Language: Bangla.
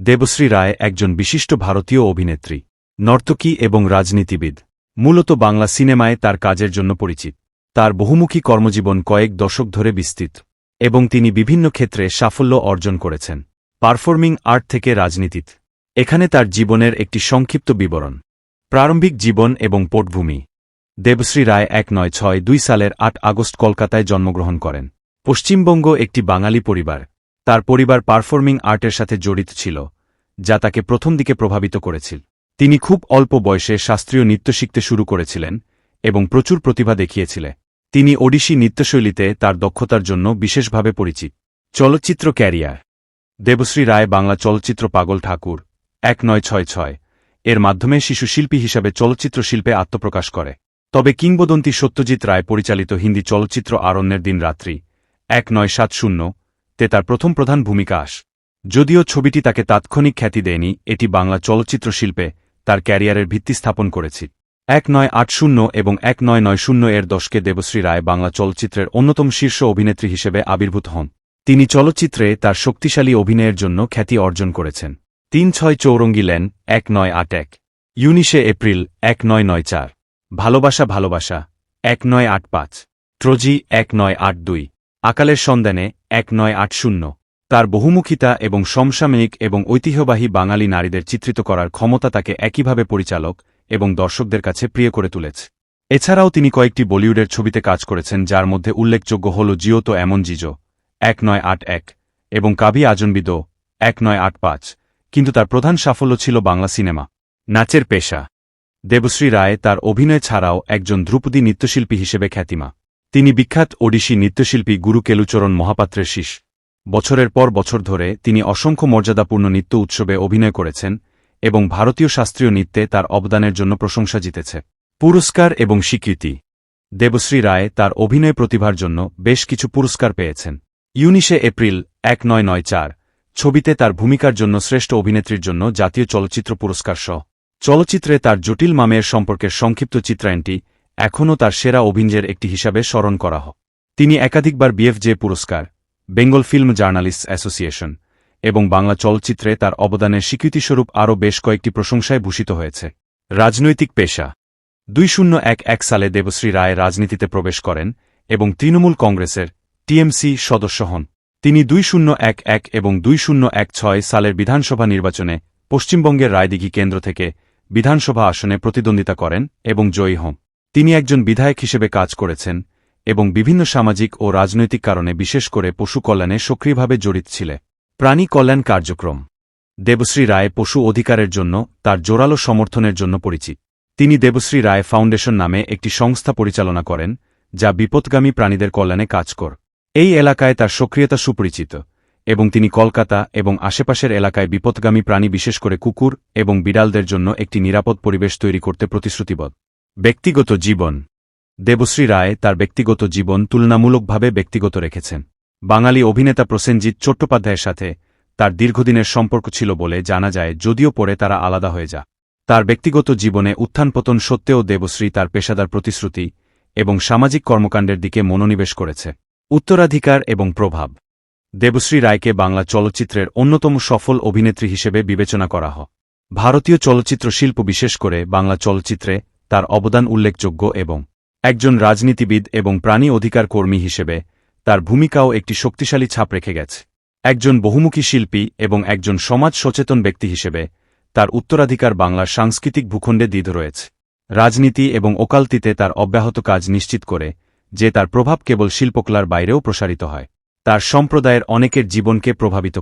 দেবশ্রী রায় একজন বিশিষ্ট ভারতীয় অভিনেত্রী, নর্তকী এবং রাজনীতিবিদ। মূলত বাংলা সিনেমায় তার কাজের জন্য পরিচিত। তার বহুমুখী কর্মজীবন কয়েক দশক ধরে বিস্তৃত এবং তিনি বিভিন্ন ক্ষেত্রে সাফল্য অর্জন করেছেন। পারফর্মিং আর্ট থেকে রাজনীতিত। এখানে তার জীবনের একটি সংক্ষিপ্ত বিবরণ। প্রারম্ভিক জীবন এবং পটভূমি। দেবশ্রী রায় এক নয় ছয় দুই সালের আট আগস্ট কলকাতায় জন্মগ্রহণ করেন। পশ্চিমবঙ্গ একটি বাঙালি পরিবার। তার পরিবার পারফর্মিং আর্টের সাথে জড়িত ছিল, যা তাকে প্রথম দিকে প্রভাবিত করেছিল। তিনি খুব অল্প বয়সে শাস্ত্রীয় নৃত্য শিখতে শুরু করেছিলেন এবং প্রচুর প্রতিভা দেখিয়েছিলেন তিনি ওডিশি নৃত্যশৈলীতে তার দক্ষতার জন্য বিশেষভাবে পরিচিত। চলচ্চিত্র ক্যারিয়ার। দেবশ্রী রায় বাংলা চলচ্চিত্র পাগল ঠাকুর, এক নয় ছয় ছয়, এর মাধ্যমে শিশু শিল্পী হিসাবে চলচ্চিত্র শিল্পে আত্মপ্রকাশ করে। তবে কিংবদন্তি সত্যজিৎ রায় পরিচালিত হিন্দি চলচ্চিত্র আরণ্যের দিন রাত্রি এক নয় সাত শূন্য তে তার প্রথম প্রধান ভূমিকা আস। যদিও ছবিটি তাকে তাৎক্ষণিক খ্যাতি দেয়নি, এটি বাংলা চলচ্চিত্র শিল্পে তার ক্যারিয়ারের ভিত্তি স্থাপন করেছে। এক নয় আট শূন্য এবং এক নয় নয় শূন্য এর দশকে দেবশ্রী রায় বাংলা চলচ্চিত্রের অন্যতম শীর্ষ অভিনেত্রী হিসেবে আবির্ভূত হন। তিনি চলচ্চিত্রে তার শক্তিশালী অভিনয়ের জন্য খ্যাতি অর্জন করেছেন। তিন ছয় চৌরঙ্গি লেন, এক নয় আট এক। ইউনিশে এপ্রিল, এক নয় নয় চার। ভালোবাসা ভালোবাসা, এক নয় আট পাঁচ। ট্রোজি এক নয় আট দুই। আকালের সন্ধানে এক নয় আট শূন্য। তার বহুমুখিতা এবং সমসাময়িক এবং ঐতিহ্যবাহী বাঙালি নারীদের চিত্রিত করার ক্ষমতা তাকে একইভাবে পরিচালক এবং দর্শকদের কাছে প্রিয় করে তুলেছে। এছাড়াও তিনি কয়েকটি বলিউডের ছবিতে কাজ করেছেন, যার মধ্যে উল্লেখযোগ্য হল জিও তো এমন জিজো, এক নয় আট এক, এবং কাবি আজনবিদ এক নয় আট পাঁচ, কিন্তু তার প্রধান সাফল্য ছিল বাংলা সিনেমা। নাচের পেশা। দেবশ্রী রায় তার অভিনয় ছাড়াও একজন ধ্রুপদী নৃত্যশিল্পী হিসেবে খ্যাতিমা তিনি বিখ্যাত ওডিশি নৃত্যশিল্পী গুরু কেলুচরণ মহাপাত্রের শিষ বছরের পর বছর ধরে তিনি অসংখ্য মর্যাদাপূর্ণ নৃত্য উৎসবে অভিনয় করেছেন এবং ভারতীয় শাস্ত্রীয় নৃত্যে তার অবদানের জন্য প্রশংসা জিতেছে। পুরস্কার এবং স্বীকৃতি। দেবশ্রী রায় তার অভিনয় প্রতিভার জন্য বেশ কিছু পুরস্কার পেয়েছেন। ইউনিশে এপ্রিল, এক নয় নয় চার, ছবিতে তার ভূমিকার জন্য শ্রেষ্ঠ অভিনেত্রীর জন্য জাতীয় চলচ্চিত্র পুরস্কার সহ। চলচ্চিত্রে তার জটিল মামের সম্পর্কের সংক্ষিপ্ত চিত্রায়নটি এখনও তার সেরা অভিনয়ের একটি হিসাবে স্মরণ করা হয় তিনি একাধিকবার বিএফজে পুরস্কার, বেঙ্গল ফিল্ম জার্নালিস্ট অ্যাসোসিয়েশন এবং বাংলা চলচ্চিত্রে তার অবদানের স্বীকৃতিস্বরূপ আরও বেশ কয়েকটি প্রশংসায় ভূষিত হয়েছে। রাজনৈতিক পেশা। দুই শূন্য এক এক সালে দেবশ্রী রায় রাজনীতিতে প্রবেশ করেন এবং তৃণমূল কংগ্রেসের টিএমসি সদস্য হন। তিনি দুই শূন্য এক এক এবং দুই শূন্য এক ছয় সালের বিধানসভা নির্বাচনে পশ্চিমবঙ্গের রায়দিঘি কেন্দ্র থেকে বিধানসভা আসনে প্রতিদ্বন্দ্বিতা করেন এবং জয়ী হন। তিনি একজন বিধায়ক হিসেবে কাজ করেছেন এবং বিভিন্ন সামাজিক ও রাজনৈতিক কারণে বিশেষ করে পশু কল্যাণে সক্রিয়ভাবে জড়িত ছিলেন প্রাণী কল্যাণ কার্যক্রম। দেবশ্রী রায় পশু অধিকারের জন্য তার জোরালো সমর্থনের জন্য পরিচিত। তিনি দেবশ্রী রায় ফাউন্ডেশন নামে একটি সংস্থা পরিচালনা করেন, যা বিপদগামী প্রাণীদের কল্যাণে কাজ কর। এই এলাকায় তার সক্রিয়তা সুপরিচিত এবং তিনি কলকাতা এবং আশেপাশের এলাকায় বিপদগামী প্রাণী বিশেষ করে কুকুর এবং বিড়ালদের জন্য একটি নিরাপদ পরিবেশ তৈরি করতে প্রতিশ্রুতিবদ্ধ। ব্যক্তিগত জীবন। দেবশ্রী রায় তার ব্যক্তিগত জীবন তুলনামূলকভাবে ব্যক্তিগত রেখেছেন। বাঙালি অভিনেতা প্রসেনজিৎ চট্টোপাধ্যায়ের সাথে তার দীর্ঘদিনের সম্পর্ক ছিল বলে জানা যায়, যদিও পরে তারা আলাদা হয়ে যা তার ব্যক্তিগত জীবনে উত্থানপতন সত্ত্বেও দেবশ্রী তার পেশাদার প্রতিশ্রুতি এবং সামাজিক কর্মকাণ্ডের দিকে মনোনিবেশ করেছে। উত্তরাধিকার এবং প্রভাব। দেবশ্রী রায়কে বাংলা চলচ্চিত্রের অন্যতম সফল অভিনেত্রী হিসেবে বিবেচনা করা হয়। ভারতীয় চলচ্চিত্র শিল্প বিশেষ করে বাংলা চলচ্চিত্রে তার অবদান উল্লেখযোগ্য এবং একজন রাজনীতিবিদ এবং প্রাণী অধিকার কর্মী হিসেবে তার ভূমিকাও একটি শক্তিশালী ছাপ রেখে গেছে। একজন বহুমুখী শিল্পী এবং একজন সমাজ সচেতন ব্যক্তি হিসেবে তার উত্তরাধিকার বাংলার সাংস্কৃতিক ভূখণ্ডে দ্বিধ রয়েছে। রাজনীতি এবং ওকালতিতে তার অব্যাহত কাজ নিশ্চিত করে যে তার প্রভাব কেবল শিল্পকলার বাইরেও প্রসারিত হয়। তার সম্প্রদায়ের অনেকের জীবনকে প্রভাবিত